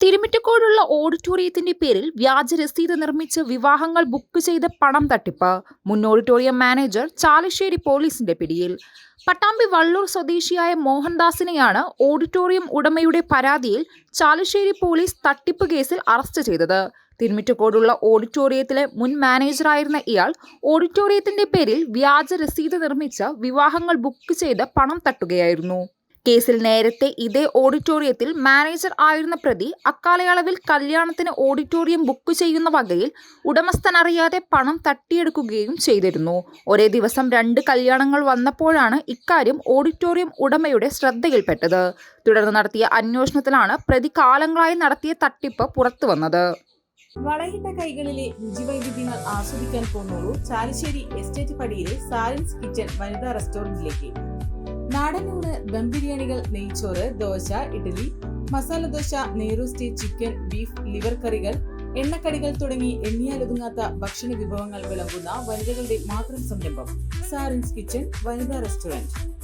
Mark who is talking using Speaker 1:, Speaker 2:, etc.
Speaker 1: തിരുമിറ്റക്കോടുള്ള ഓഡിറ്റോറിയത്തിന്റെ പേരിൽ വ്യാജ രസീത് നിർമ്മിച്ച് വിവാഹങ്ങൾ ബുക്ക് ചെയ്ത് പണം തട്ടിപ്പ്. മുൻ ഓഡിറ്റോറിയം മാനേജർ ചാലിശ്ശേരി പോലീസിന്റെ പിടിയിൽ. പട്ടാമ്പി വള്ളൂർ സ്വദേശിയായ മോഹൻദാസിനെയാണ് ഓഡിറ്റോറിയം ഉടമയുടെ പരാതിയിൽ ചാലിശ്ശേരി പോലീസ് തട്ടിപ്പ് കേസിൽ അറസ്റ്റ് ചെയ്തത്. തിരുമിറ്റക്കോടുള്ള ഓഡിറ്റോറിയത്തിലെ മുൻ മാനേജറായിരുന്ന ഇയാൾ ഓഡിറ്റോറിയത്തിന്റെ പേരിൽ വ്യാജ രസീത് നിർമ്മിച്ച് വിവാഹങ്ങൾ ബുക്ക് ചെയ്ത് പണം തട്ടുകയായിരുന്നു. കേസിൽ നേരത്തെ ഇതേ ഓഡിറ്റോറിയത്തിൽ മാനേജർ ആയിരുന്ന പ്രതി അക്കാലയളവിൽ കല്യാണത്തിന് ഓഡിറ്റോറിയം ബുക്ക് ചെയ്യുന്ന വകയിൽ ഉടമസ്ഥനറിയാതെ പണം തട്ടിയെടുക്കുകയും ചെയ്തിരുന്നു. ഒരേ ദിവസം രണ്ട് കല്യാണങ്ങൾ വന്നപ്പോഴാണ് ഇക്കാര്യം ഓഡിറ്റോറിയം ഉടമയുടെ ശ്രദ്ധയിൽപ്പെട്ടത്. തുടർന്ന് നടത്തിയ അന്വേഷണത്തിലാണ് പ്രതി കാലങ്ങളായി നടത്തിയ തട്ടിപ്പ് പുറത്തുവന്നത്.
Speaker 2: വളയിട്ട കൈകളിലെ രുചിവൈവിധ്യങ്ങൾ ആസ്വദിക്കാൻ പോകുന്നുള്ളൂ ചാലിശ്ശേരി എസ്റ്റേറ്റ് പടിയിലെ സാലൻസ് കിച്ചൺ വനിതാ റെസ്റ്റോറന്റിലേക്ക്. നാടനൂണ് ദം ബിരിയാണികൾ നെയ്ച്ചോറ് ദോശ ഇഡ്ഡലി മസാല ദോശ നെയ്റോസ്റ്റി ചിക്കൻ ബീഫ് ലിവർ കറികൾ എണ്ണക്കടികൾ തുടങ്ങി എണ്ണിയാലൊതുങ്ങാത്ത ഭക്ഷണ വിഭവങ്ങൾ വിളമ്പുന്ന വനിതകളുടെ മാത്രം സംരംഭം സാറിൻസ് കിച്ചൺ വനിതാ റെസ്റ്റോറന്റ്